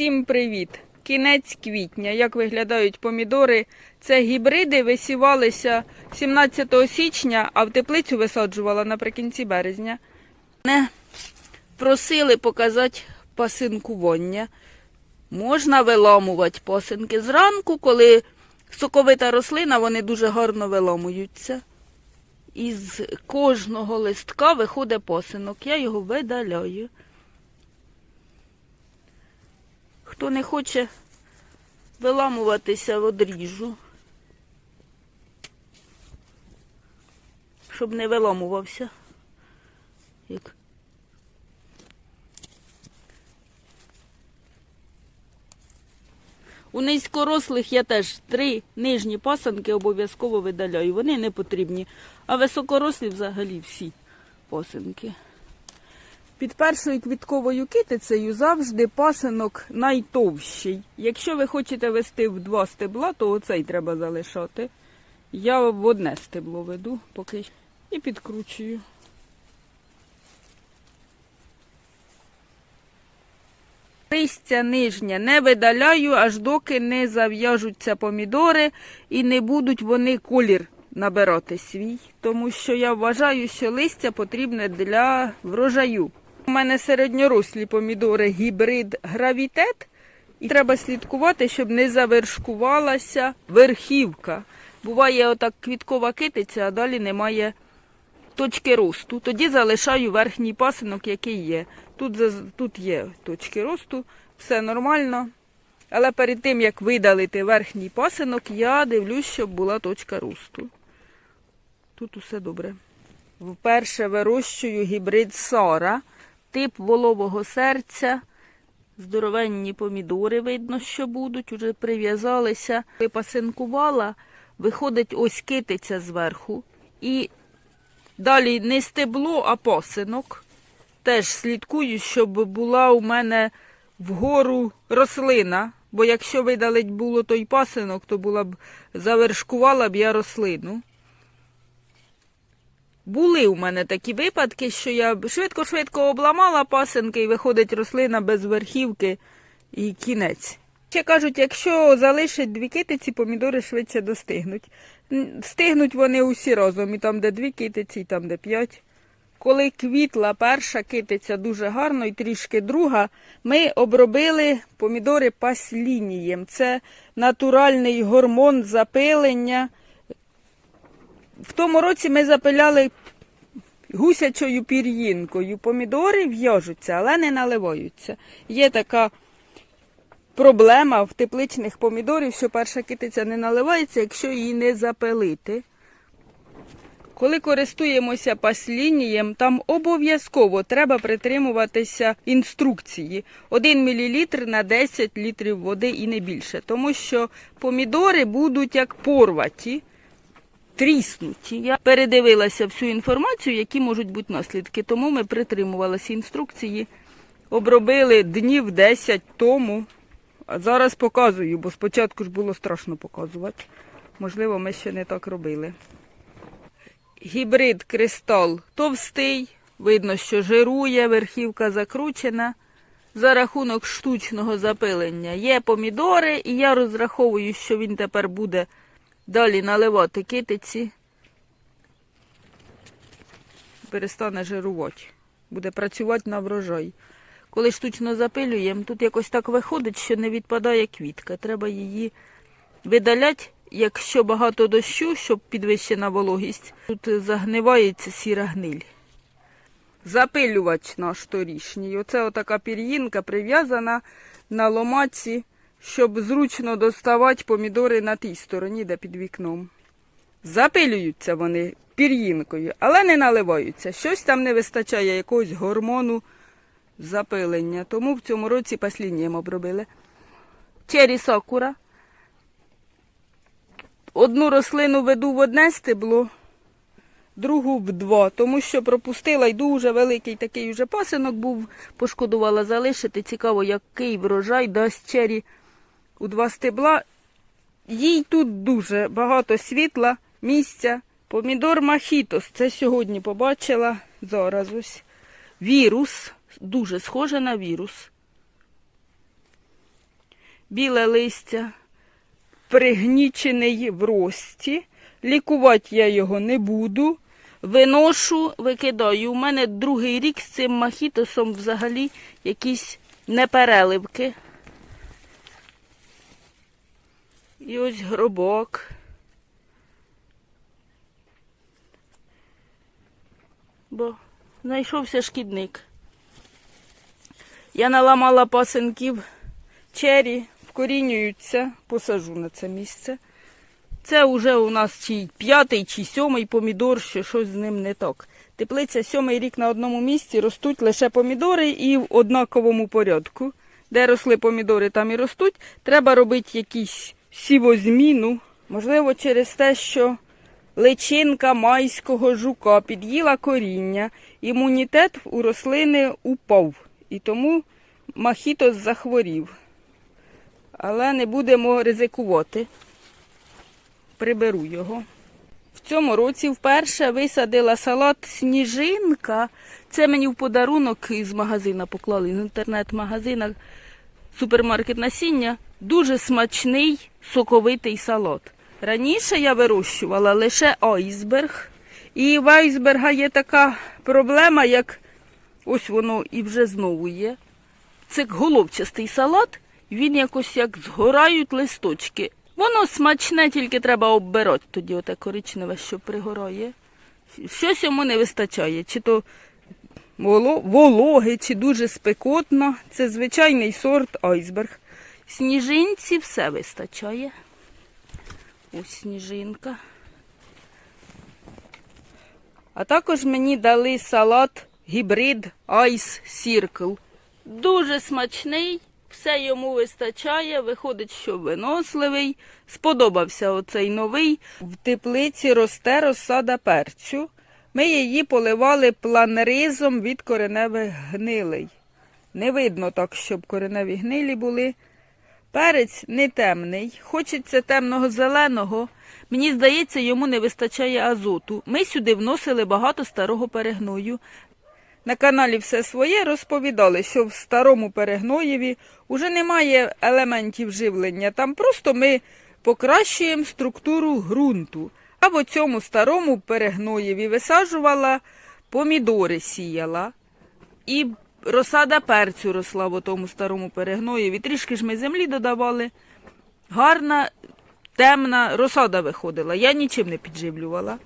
Усім привіт! Кінець квітня. Як виглядають помідори? Це гібриди висівалися 17 січня, а в теплицю висаджувала наприкінці березня. Не просили показати пасинкування. Можна виламувати пасинки зранку, коли соковита рослина, вони дуже гарно виламуються. Із кожного листка виходить посинок. Я його видаляю. Хто не хоче виламуватися, одріжу. Щоб не виламувався. Як. У низькорослих я теж три нижні пасанки обов'язково видаляю. Вони не потрібні. А високорослі взагалі всі пасинки. Під першою квітковою китицею завжди пасинок найтовщий. Якщо ви хочете вести в два стебла, то оцей треба залишати. Я в одне стебло веду поки і підкручую. Листя нижнє не видаляю, аж доки не зав'яжуться помідори і не будуть вони колір набирати свій. Тому що я вважаю, що листя потрібне для врожаю. У мене середньорослі помідори гібрид гравітет. І треба слідкувати, щоб не завершкувалася верхівка. Буває отак квіткова китиця, а далі немає точки росту. Тоді залишаю верхній пасинок, який є. Тут, тут є точки росту, все нормально. Але перед тим, як видалити верхній пасинок, я дивлюсь, щоб була точка росту. Тут усе добре. Вперше вирощую гібрид Сара, тип волового серця. Здоровенні помідори, видно, що будуть, уже прив'язалися. Випасинкувала, виходить ось китиця зверху. І далі не стебло, а пасинок. Теж слідкую, щоб була у мене вгору рослина. Бо якщо видалить було той пасинок, то була б завершкувала б я рослину. Були у мене такі випадки, що я швидко-швидко обламала пасинки і виходить рослина без верхівки і кінець. Ще кажуть, якщо залишить дві китиці, помідори швидше достигнуть. Стигнуть вони усі разом, і там, де дві китиці, і там, де п'ять. Коли квітла перша китиця дуже гарно і трішки друга, ми обробили помідори паслінієм. Це натуральний гормон запилення. В тому році ми запиляли гусячою пір'їнкою. Помідори в'яжуться, але не наливаються. Є така проблема в тепличних помідорів, що перша китиця не наливається, якщо її не запилити. Коли користуємося паслінієм, там обов'язково треба притримуватися інструкції. 1 мл на 10 літрів води і не більше. Тому що помідори будуть як порваті тріснуті. Я передивилася всю інформацію, які можуть бути наслідки. Тому ми притримувалися інструкції, обробили днів 10 тому. А зараз показую, бо спочатку ж було страшно показувати. Можливо, ми ще не так робили. Гібрид кристал товстий, видно, що жирує, верхівка закручена. За рахунок штучного запилення є помідори, і я розраховую, що він тепер буде Далі наливати китиці. Перестане жирувати. Буде працювати на врожай. Коли штучно запилюємо, тут якось так виходить, що не відпадає квітка. Треба її видаляти, якщо багато дощу, щоб підвищена вологість. Тут загнивається сіра гниль. Запилювач наш торішній. Оце отака пір'їнка прив'язана на ломаці щоб зручно доставати помідори на тій стороні, де під вікном. Запилюються вони пір'їнкою, але не наливаються. Щось там не вистачає якогось гормону запилення. Тому в цьому році паслінням обробили. Чері сакура. Одну рослину веду в одне стебло, другу в два, тому що пропустила й дуже великий такий уже пасинок був, пошкодувала залишити. Цікаво, який врожай дасть чері у два стебла. Їй тут дуже багато світла, місця. Помідор махітос. Це сьогодні побачила. Зараз ось. Вірус. Дуже схоже на вірус. біле листя, пригнічений в рості. Лікувати я його не буду. Виношу, викидаю. У мене другий рік з цим махітосом взагалі якісь непереливки. І ось гробок. Бо знайшовся шкідник. Я наламала пасенків чері, вкорінюються, посажу на це місце. Це вже у нас чи п'ятий, чи сьомий помідор, що щось з ним не так. Теплиця сьомий рік на одному місці ростуть лише помідори і в однаковому порядку. Де росли помідори, там і ростуть. Треба робити якісь сівозміну. Можливо, через те, що личинка майського жука під'їла коріння, імунітет у рослини упав. І тому махітос захворів. Але не будемо ризикувати. Приберу його. В цьому році вперше висадила салат сніжинка. Це мені в подарунок із магазина поклали, з інтернет-магазина супермаркет насіння. Дуже смачний соковитий салат. Раніше я вирощувала лише айсберг. І в айсберга є така проблема, як ось воно і вже знову є. Це головчастий салат, він якось як згорають листочки. Воно смачне, тільки треба оббирати тоді оте коричневе, що пригорає. Щось йому не вистачає, чи то вологи, чи дуже спекотно. Це звичайний сорт айсберг. Сніжинці все вистачає. Ось сніжинка. А також мені дали салат гібрид Ice Circle. Дуже смачний, все йому вистачає, виходить, що виносливий. Сподобався оцей новий. В теплиці росте розсада перцю. Ми її поливали планризом від кореневих гнилей. Не видно так, щоб кореневі гнилі були. Перець не темний, хочеться темного зеленого. Мені здається, йому не вистачає азоту. Ми сюди вносили багато старого перегною. На каналі все своє розповідали, що в старому перегноєві уже немає елементів живлення. Там просто ми покращуємо структуру ґрунту. А в цьому старому перегноєві висаджувала помідори сіяла. І розсада перцю росла в тому старому перегноєві. Трішки ж ми землі додавали. Гарна, темна розсада виходила. Я нічим не підживлювала.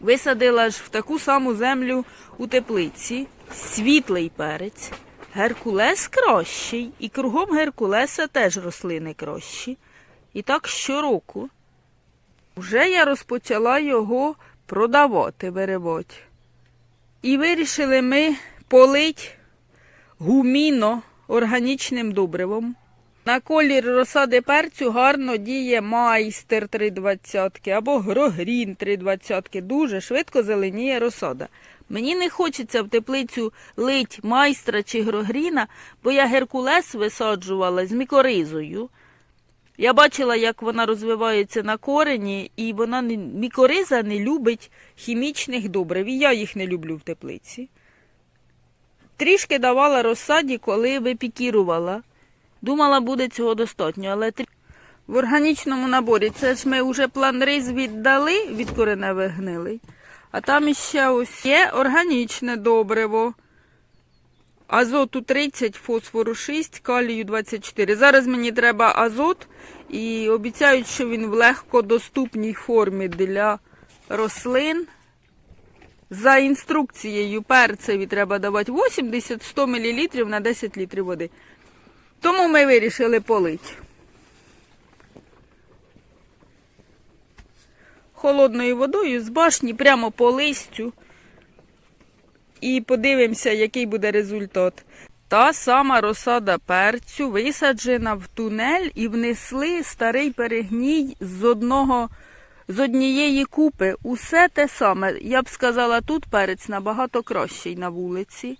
Висадила ж в таку саму землю у теплиці, світлий перець. Геркулес кращий, і кругом Геркулеса теж рослини кращі. І так щороку. Вже я розпочала його продавати, виривати. І вирішили ми полить гуміно органічним добривом. На колір розсади перцю гарно діє майстер 320 або грогрін 320. Дуже швидко зеленіє розсада. Мені не хочеться в теплицю лить майстра чи грогріна, бо я геркулес висаджувала з мікоризою. Я бачила, як вона розвивається на корені, і вона мікориза не любить хімічних добрив. І я їх не люблю в теплиці. Трішки давала розсаді, коли випікірувала. Думала, буде цього достатньо, але трі- в органічному наборі це ж ми вже план риз віддали від кореневих гнилей. А там іще ось є органічне добриво. Азоту 30, фосфору 6, калію 24. Зараз мені треба азот і обіцяють, що він в легкодоступній формі для рослин. За інструкцією перцеві треба давати 80-100 мл на 10 літрів води. Тому ми вирішили полить. Холодною водою з башні прямо по листю. І подивимося, який буде результат. Та сама розсада перцю висаджена в тунель і внесли старий перегній з одного. З однієї купи усе те саме. Я б сказала, тут перець набагато кращий на вулиці.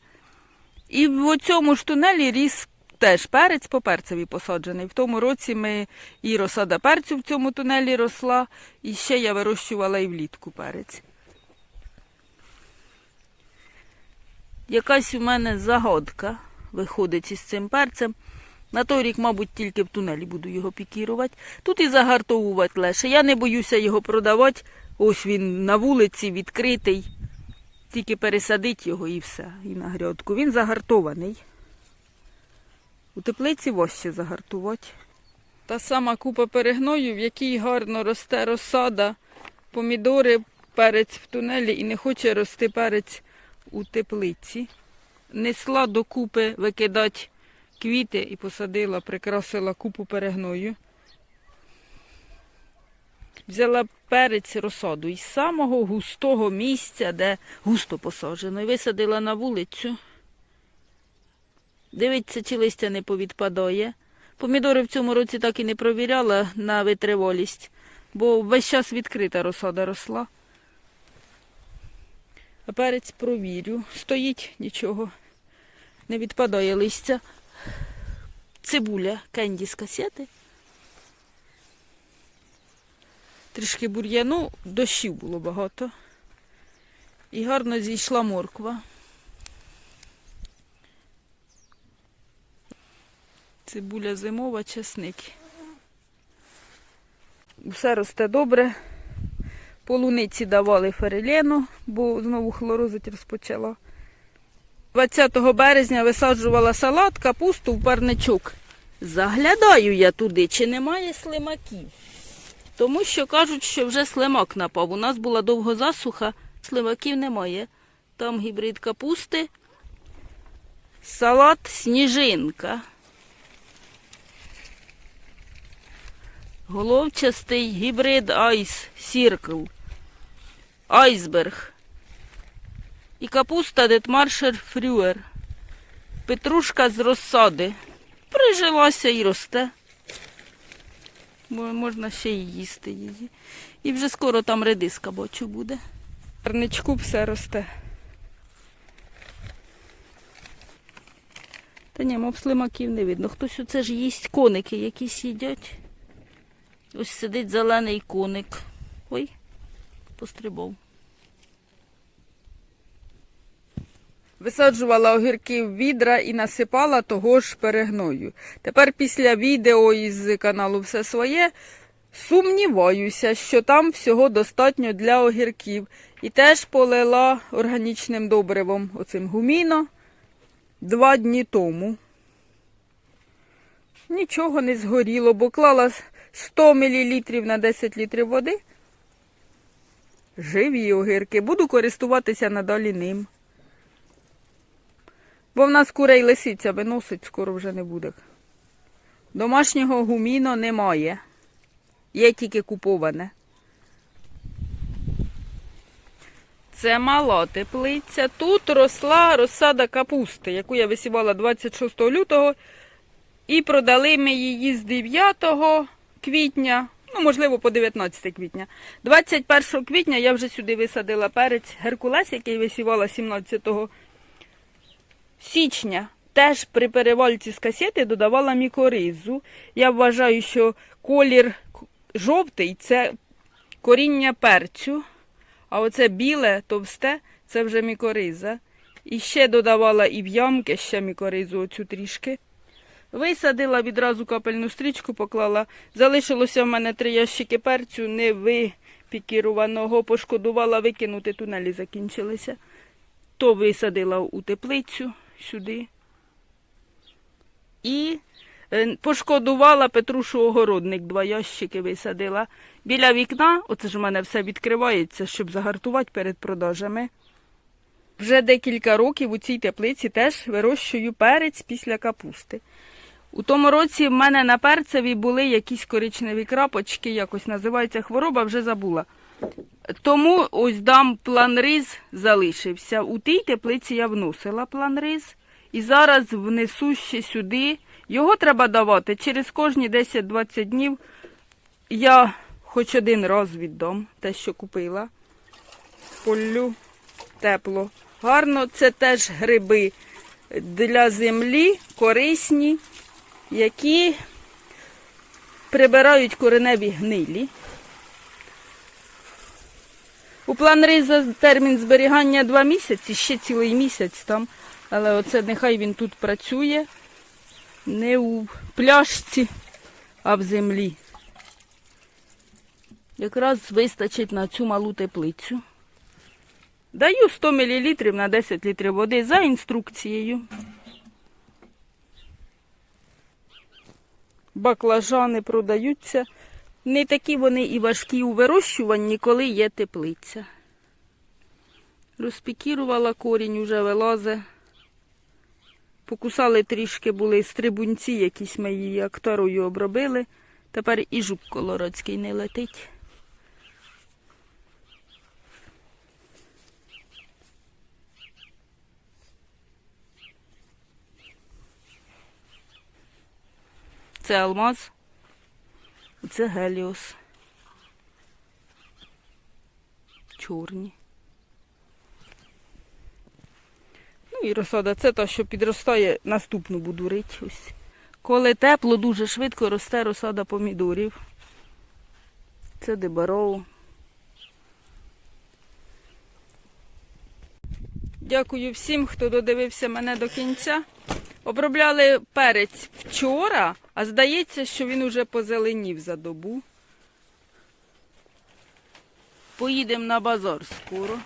І в цьому ж тунелі ріс теж перець по перцеві посаджений. В тому році ми і розсада перцю в цьому тунелі росла, і ще я вирощувала і влітку перець. Якась у мене загадка виходить із цим перцем. На той рік, мабуть, тільки в тунелі буду його пікірувати. Тут і загартовувати легше. Я не боюся його продавати. Ось він на вулиці відкритий. Тільки пересадить його і все, і на грядку. Він загартований. У теплиці важче загартувати. Та сама купа перегною, в якій гарно росте розсада, помідори, перець в тунелі і не хоче рости перець у теплиці. Несла до купи викидати квіти і посадила, прикрасила купу перегною. Взяла перець розсаду із самого густого місця, де густо посаджено, і висадила на вулицю. Дивиться, чи листя не повідпадає. Помідори в цьому році так і не провіряла на витривалість, бо весь час відкрита розсада росла. А перець провірю. Стоїть нічого. Не відпадає листя. Цибуля кенді з касети. Трішки бур'яну, дощів було багато. І гарно зійшла морква. Цибуля зимова, чесник. Все росте добре. Полуниці давали ферелену, бо знову хлорозить розпочала. 20 березня висаджувала салат, капусту в парничок. Заглядаю я туди, чи немає слимаків. Тому що кажуть, що вже слимак напав. У нас була довго засуха, слимаків немає. Там гібрид капусти, салат сніжинка. Головчастий гібрид Айс Сіркл. Айсберг. І капуста Детмаршер Фрюер. Петрушка з розсади. Прижилася і росте. Бо можна ще й їсти її. І вже скоро там редиска бачу буде. Парничку все росте. Та ні, мов слимаків не видно. Хтось оце ж їсть коники, якісь їдять. Ось сидить зелений коник. Ой, пострибав. Висаджувала огірки в відра і насипала того ж перегною. Тепер після відео із каналу Все своє сумніваюся, що там всього достатньо для огірків. І теж полила органічним добривом оцим гуміно два дні тому. Нічого не згоріло, бо клала 100 мл на 10 літрів води. Живі огірки. Буду користуватися надалі ним. Бо в нас курей лисиця виносить, скоро вже не буде. Домашнього гуміно немає. Є тільки куповане. Це мала теплиця. Тут росла розсада капусти, яку я висівала 26 лютого. І продали ми її з 9 квітня, ну, можливо, по 19 квітня. 21 квітня я вже сюди висадила перець Геркулес, який висівала 17 січня. Теж при перевальці з касети додавала мікоризу. Я вважаю, що колір жовтий це коріння перцю, а оце біле, товсте це вже мікориза. І ще додавала і в ямки ще мікоризу оцю трішки. Висадила відразу капельну стрічку, поклала. Залишилося в мене три ящики перцю, не випікіруваного, пошкодувала викинути, тунелі закінчилися. То висадила у теплицю сюди. І е, пошкодувала Петрушу огородник, два ящики висадила. Біля вікна, оце ж у мене все відкривається, щоб загартувати перед продажами. Вже декілька років у цій теплиці теж вирощую перець після капусти. У тому році в мене на перцеві були якісь коричневі крапочки, якось називається хвороба, вже забула. Тому ось дам планриз залишився. У тій теплиці я вносила планриз. І зараз внесу ще сюди. Його треба давати через кожні 10-20 днів. Я хоч один раз віддам те, що купила. Полю тепло. Гарно, це теж гриби для землі, корисні, які прибирають кореневі гнилі. У план риза термін зберігання два місяці, ще цілий місяць там. Але оце нехай він тут працює. Не у пляшці, а в землі. Якраз вистачить на цю малу теплицю. Даю 100 мл на 10 літрів води за інструкцією. Баклажани продаються. Не такі вони і важкі у вирощуванні, коли є теплиця. Розпікірувала корінь, уже вилазе. Покусали трішки були стрибунці, якісь ми її актарою обробили. Тепер і жук колорадський не летить. Це алмаз. Це геліос. Чорні. Ну і розсада, це та, що підростає, наступну буду рити. Ось. Коли тепло, дуже швидко росте розсада помідорів. Це дебароу. Дякую всім, хто додивився мене до кінця. Обробляли перець вчора, а здається, що він уже позеленів за добу. Поїдемо на базар скоро.